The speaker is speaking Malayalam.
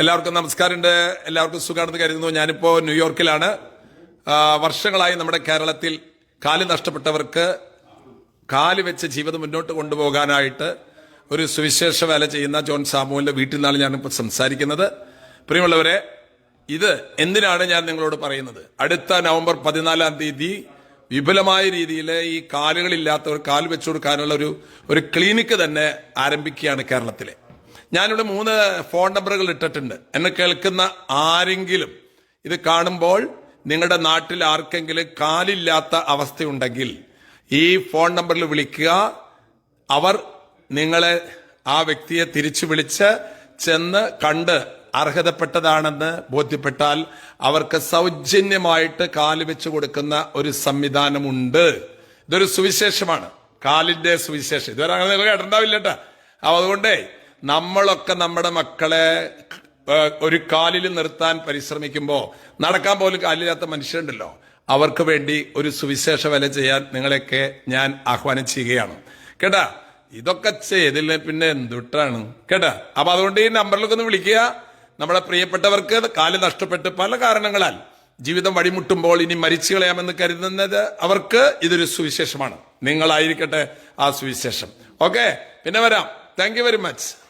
എല്ലാവർക്കും നമസ്കാരമുണ്ട്. എല്ലാവർക്കും സുഖമാണെന്ന് കരുതുന്നു. ഞാനിപ്പോ ന്യൂയോർക്കിലാണ്. വർഷങ്ങളായി നമ്മുടെ കേരളത്തിൽ കാൽ നഷ്ടപ്പെട്ടവർക്ക് കാൽ വെച്ച് ജീവിതം മുന്നോട്ട് കൊണ്ടുപോകാനായിട്ട് ഒരു സുവിശേഷ വേല ചെയ്യുന്ന ജോൺ സാമുവിന്റെ വീട്ടിൽ നിന്നാണ് ഞാനിപ്പോൾ സംസാരിക്കുന്നത്. പ്രിയമുള്ളവരെ ഇത് എന്തിനാണ് ഞാൻ നിങ്ങളോട് പറയുന്നത്? അടുത്ത നവംബർ പതിനാലാം തീയതി വിപുലമായ രീതിയിൽ ഈ കാലുകളില്ലാത്തവർ കാൽ വെച്ചു കൊടുക്കാനുള്ള ഒരു ഒരു ക്ലിനിക്ക് തന്നെ ആരംഭിക്കുകയാണ് കേരളത്തിലെ. ഞാനിവിടെ മൂന്ന് ഫോൺ നമ്പറുകൾ ഇട്ടിട്ടുണ്ട്. എന്നെ കേൾക്കുന്ന ആരെങ്കിലും ഇത് കാണുമ്പോൾ നിങ്ങളുടെ നാട്ടിൽ ആർക്കെങ്കിലും കാലില്ലാത്ത അവസ്ഥയുണ്ടെങ്കിൽ ഈ ഫോൺ നമ്പറിൽ വിളിക്കുക. അവർ നിങ്ങളെ ആ വ്യക്തിയെ തിരിച്ചു വിളിച്ച് ചെന്ന് കണ്ട് അർഹതപ്പെട്ടതാണെന്ന് ബോധ്യപ്പെട്ടാൽ അവർക്ക് സൗജന്യമായിട്ട് കാൽ വെച്ച് കൊടുക്കുന്ന ഒരു സംവിധാനമുണ്ട്. ഇതൊരു സുവിശേഷമാണ്. കാലിന്റെ സുവിശേഷം. ഇതുവരെ അങ്ങനെ കേട്ടിട്ടുണ്ടാവില്ല കേട്ടാ. അതുകൊണ്ടേ നമ്മളൊക്കെ നമ്മുടെ മക്കളെ ഒരു കാലിൽ നിർത്താൻ പരിശ്രമിക്കുമ്പോൾ നടക്കാൻ പോലും കാലില്ലാത്ത മനുഷ്യരുണ്ടല്ലോ. അവർക്ക് വേണ്ടി ഒരു സുവിശേഷ വില ചെയ്യാൻ നിങ്ങളെയൊക്കെ ഞാൻ ആഹ്വാനം ചെയ്യുകയാണ്. കേട്ടാ ഇതൊക്കെ ചെയ്തില്ല പിന്നെ എന്തുട്ടാണ്? കേട്ടാ അപ്പൊ അതുകൊണ്ട് ഈ നമ്പറിലൊക്കെ ഒന്ന് വിളിക്കുക. നമ്മളെ പ്രിയപ്പെട്ടവർക്ക് കാൽ നഷ്ടപ്പെട്ട് പല കാരണങ്ങളാൽ ജീവിതം വഴിമുട്ടുമ്പോൾ ഇനി മരിച്ചു കളയാമെന്ന് കരുതുന്നത് അവർക്ക് ഇതൊരു സുവിശേഷമാണ്. നിങ്ങളായിരിക്കട്ടെ ആ സുവിശേഷം. ഓക്കെ പിന്നെ വരാം. Thank very much